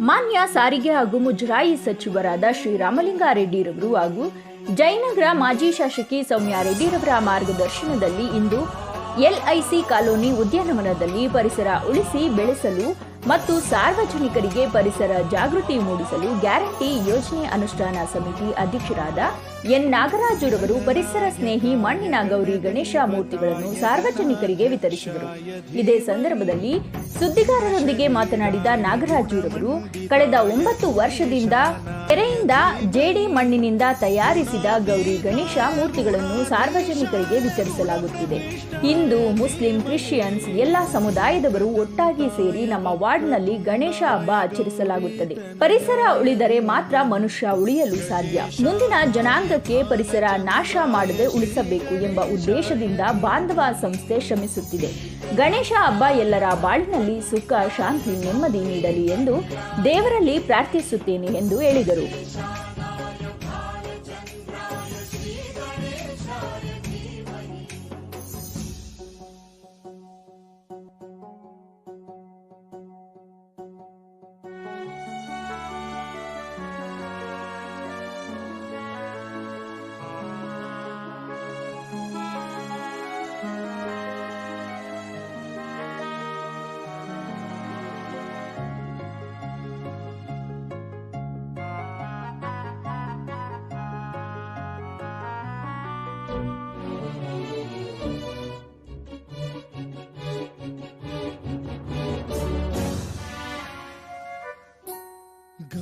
ಮಾನ್ಯ ಸಾರಿಗೆ ಹಾಗೂ ಮುಜರಾಯಿ ಸಚಿವರಾದ ಶ್ರೀರಾಮಲಿಂಗಾರೆಡ್ಡಿರವರು ಹಾಗೂ ಜಯನಗರ ಮಾಜಿ ಶಾಸಕಿ ಸೌಮ್ಯಾ ರೆಡ್ಡಿರವರ ಮಾರ್ಗದರ್ಶನದಲ್ಲಿ ಇಂದು ಎಲ್ಐಸಿ ಕಾಲೋನಿ ಉದ್ಯಾನವನದಲ್ಲಿ ಪರಿಸರ ಉಳಿಸಿ ಬೆಳೆಸಲು ಮತ್ತು ಸಾರ್ವಜನಿಕರಿಗೆ ಪರಿಸರ ಜಾಗೃತಿ ಮೂಡಿಸಲು ಗ್ಯಾರಂಟಿ ಯೋಜನೆ ಅನುಷ್ಠಾನ ಸಮಿತಿ ಅಧ್ಯಕ್ಷರಾದ ಎನ್ ನಾಗರಾಜುರವರು ಪರಿಸರ ಸ್ನೇಹಿ ಮಣ್ಣಿನ ಗೌರಿ ಗಣೇಶ ಮೂರ್ತಿಗಳನ್ನು ಸಾರ್ವಜನಿಕರಿಗೆ ವಿತರಿಸಿದರು. ಇದೇ ಸಂದರ್ಭದಲ್ಲಿ ಸುದ್ದಿಗಾರರೊಂದಿಗೆ ಮಾತನಾಡಿದ ನಾಗರಾಜುರವರು, ಕಳೆದ ಒಂಬತ್ತು ವರ್ಷದಿಂದ ಕೆರೆಯಿಂದ ಜೇಡಿ ಮಣ್ಣಿನಿಂದ ತಯಾರಿಸಿದ ಗೌರಿ ಗಣೇಶ ಮೂರ್ತಿಗಳನ್ನು ಸಾರ್ವಜನಿಕರಿಗೆ ವಿತರಿಸಲಾಗುತ್ತಿದೆ. ಹಿಂದೂ, ಮುಸ್ಲಿಂ, ಕ್ರಿಶ್ಚಿಯನ್ಸ್ ಎಲ್ಲ ಸಮುದಾಯದವರು ಒಟ್ಟಾಗಿ ಸೇರಿ ನಮ್ಮ ವಾರ್ಡ್ನಲ್ಲಿ ಗಣೇಶ ಹಬ್ಬ ಆಚರಿಸಲಾಗುತ್ತದೆ. ಪರಿಸರ ಉಳಿದರೆ ಮಾತ್ರ ಮನುಷ್ಯ ಉಳಿಯಲು ಸಾಧ್ಯ. ಮುಂದಿನ ಜನಾಂಗಕ್ಕೆ ಪರಿಸರ ನಾಶ ಮಾಡದೆ ಉಳಿಸಬೇಕು ಎಂಬ ಉದ್ದೇಶದಿಂದ ಬಾಂಧವ ಸಂಸ್ಥೆ ಶ್ರಮಿಸುತ್ತಿದೆ. ಗಣೇಶ ಹಬ್ಬ ಎಲ್ಲರ ಬಾಳಿನಲ್ಲಿ ಸುಖ ಶಾಂತಿ ನೆಮ್ಮದಿ ನೀಡಲಿ ಎಂದು ದೇವರಲ್ಲಿ ಪ್ರಾರ್ಥಿಸುತ್ತೇನೆ ಎಂದು ಹೇಳಿದರು.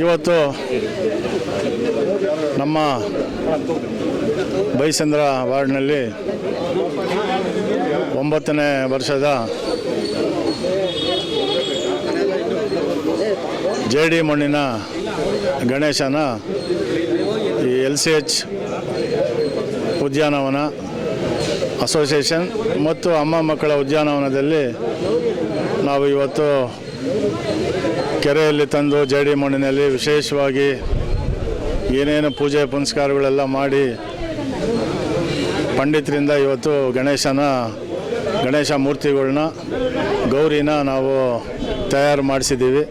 ಇವತ್ತು ನಮ್ಮ ಬೈಸಂದ್ರ ವಾರ್ಡ್ನಲ್ಲಿ ಒಂಬತ್ತನೇ ವರ್ಷದ ಜೆ ಡಿ ಮಣ್ಣಿನ ಗಣೇಶನ ಈ ಎಲ್ ಸಿ ಎಚ್ ಉದ್ಯಾನವನ ಅಸೋಸಿಯೇಷನ್ ಮತ್ತು ಅಮ್ಮ ಮಕ್ಕಳ ಉದ್ಯಾನವನದಲ್ಲಿ ನಾವು ಇವತ್ತು ಕೆರೆಯಲ್ಲಿ ತಂದು ಜೇಡಿ ಮಣ್ಣಿನಲ್ಲಿ ವಿಶೇಷವಾಗಿ ಏನೇನು ಪೂಜೆ ಪುನಸ್ಕಾರಗಳೆಲ್ಲ ಮಾಡಿ ಪಂಡಿತರಿಂದ ಇವತ್ತು ಗಣೇಶನ, ಗಣೇಶ ಮೂರ್ತಿಗಳನ್ನ, ಗೌರಿನ ನಾವು ತಯಾರು ಮಾಡಿಸಿದ್ದೀವಿ.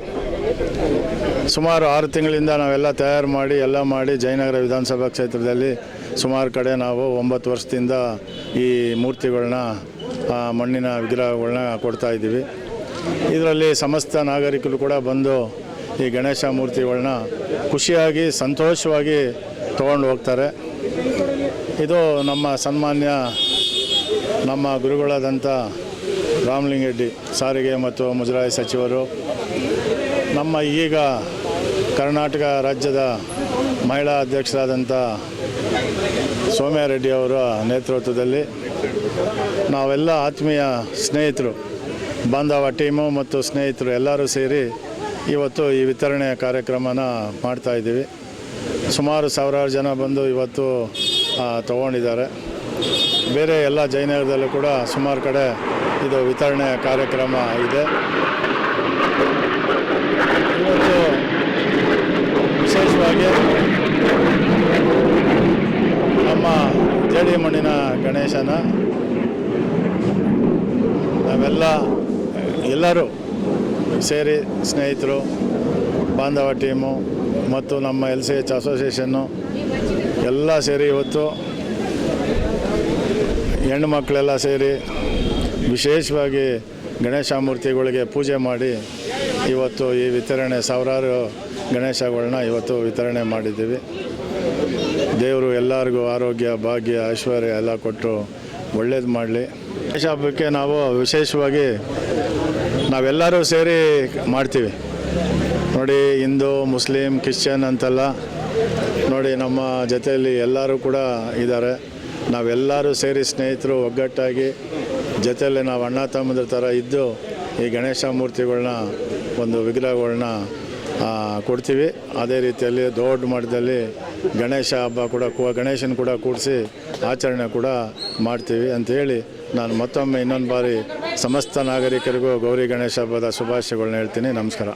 ಸುಮಾರು ಆರು ತಿಂಗಳಿಂದ ನಾವೆಲ್ಲ ತಯಾರು ಮಾಡಿ, ಎಲ್ಲ ಮಾಡಿ ಜಯನಗರ ವಿಧಾನಸಭಾ ಕ್ಷೇತ್ರದಲ್ಲಿ ಸುಮಾರು ಕಡೆ ನಾವು ಒಂಬತ್ತು ವರ್ಷದಿಂದ ಈ ಮೂರ್ತಿಗಳನ್ನ ಮಣ್ಣಿನ ವಿಗ್ರಹಗಳನ್ನ ಕೊಡ್ತಾ ಇದ್ದೀವಿ. ಇದರಲ್ಲಿ ಸಮಸ್ತ ನಾಗರಿಕರು ಕೂಡ ಬಂದು ಈ ಗಣೇಶ ಮೂರ್ತಿಗಳನ್ನ ಖುಷಿಯಾಗಿ, ಸಂತೋಷವಾಗಿ ತಗೊಂಡು ಹೋಗ್ತಾರೆ. ಇದು ನಮ್ಮ ಸನ್ಮಾನ್ಯ ನಮ್ಮ ಗುರುಗಳಾದಂಥ ರಾಮಲಿಂಗಡ್ಡಿ ಸಾರಿಗೆ ಮತ್ತು ಮುಜರಾಯಿ ಸಚಿವರು, ನಮ್ಮ ಈಗ ಕರ್ನಾಟಕ ರಾಜ್ಯದ ಮಹಿಳಾ ಅಧ್ಯಕ್ಷರಾದಂಥ ಸೋಮ್ಯಾರೆಡ್ಡಿ ಅವರ ನೇತೃತ್ವದಲ್ಲಿ ನಾವೆಲ್ಲ ಆತ್ಮೀಯ ಸ್ನೇಹಿತರು. ಬಾಂಧವ ಟೀಮು ಮತ್ತು ಸ್ನೇಹಿತರು ಎಲ್ಲರೂ ಸೇರಿ ಇವತ್ತು ಈ ವಿತರಣೆಯ ಕಾರ್ಯಕ್ರಮನ ಮಾಡ್ತಾ ಇದ್ದೀವಿ. ಸುಮಾರು ಸಾವಿರಾರು ಜನ ಬಂದು ಇವತ್ತು ತಗೊಂಡಿದ್ದಾರೆ. ಬೇರೆ ಎಲ್ಲ ಜಯನಗರದಲ್ಲೂ ಕೂಡ ಸುಮಾರು ಕಡೆ ಇದು ವಿತರಣೆಯ ಕಾರ್ಯಕ್ರಮ ಇದೆ. ಇವತ್ತು ವಿಶೇಷವಾಗಿ ನಮ್ಮ ಜಡಿ ಮಣ್ಣಿನ ಗಣೇಶನ, ನಾವೆಲ್ಲ ಎಲ್ಲರೂ ಸೇರಿ ಸ್ನೇಹಿತರು, ಬಾಂಧವ ಟೀಮು ಮತ್ತು ನಮ್ಮ ಎಲ್ ಸಿ ಎಚ್ ಅಸೋಸಿಯೇಷನ್ನು ಎಲ್ಲ ಸೇರಿ ಇವತ್ತು ಹೆಣ್ಣು ಮಕ್ಕಳೆಲ್ಲ ಸೇರಿ ವಿಶೇಷವಾಗಿ ಗಣೇಶ ಮೂರ್ತಿಗಳಿಗೆ ಪೂಜೆ ಮಾಡಿ ಇವತ್ತು ಈ ವಿತರಣೆ, ಸಾವಿರಾರು ಗಣೇಶಗಳನ್ನ ಇವತ್ತು ವಿತರಣೆ ಮಾಡಿದ್ದೀವಿ. ದೇವರು ಎಲ್ಲರಿಗೂ ಆರೋಗ್ಯ, ಭಾಗ್ಯ, ಐಶ್ವರ್ಯ ಎಲ್ಲ ಕೊಟ್ಟು ಒಳ್ಳೇದು ಮಾಡಲಿ. ಗಣೇಶ ಹಬ್ಬಕ್ಕೆ ನಾವು ವಿಶೇಷವಾಗಿ ನಾವೆಲ್ಲರೂ ಸೇರಿ ಮಾಡ್ತೀವಿ. ನೋಡಿ, ಹಿಂದೂ, ಮುಸ್ಲಿಂ, ಕ್ರಿಶ್ಚಿಯನ್ ಅಂತೆಲ್ಲ ನೋಡಿ, ನಮ್ಮ ಜೊತೆಯಲ್ಲಿ ಎಲ್ಲರೂ ಕೂಡ ಇದ್ದಾರೆ. ನಾವೆಲ್ಲರೂ ಸೇರಿ ಸ್ನೇಹಿತರು, ಒಗ್ಗಟ್ಟಾಗಿ ಜೊತೆಯಲ್ಲಿ ನಾವು ಅಣ್ಣ, ತಮ್ಮದ್ರ ಥರ ಇದ್ದು ಈ ಗಣೇಶ ಮೂರ್ತಿಗಳನ್ನ ಒಂದು ವಿಗ್ರಹಗಳನ್ನ ಕೊಡ್ತೀವಿ. ಅದೇ ರೀತಿಯಲ್ಲಿ ದೊಡ್ಡ ಮಟ್ಟದಲ್ಲಿ ಗಣೇಶ ಹಬ್ಬ ಕೂಡ ಗಣೇಶನ ಕೂಡ ಕೂಡಿಸಿ ಆಚರಣೆ ಕೂಡ ಮಾಡ್ತೀವಿ ಅಂಥೇಳಿ ನಾನು ಮತ್ತೊಮ್ಮೆ ಇನ್ನೊಂದು ಬಾರಿ ಸಮಸ್ತ ನಾಗರಿಕರಿಗೂ ಗೌರಿ ಗಣೇಶ ಹಬ್ಬದ ಶುಭಾಶಯಗಳನ್ನ ಹೇಳ್ತೀನಿ. ನಮಸ್ಕಾರ.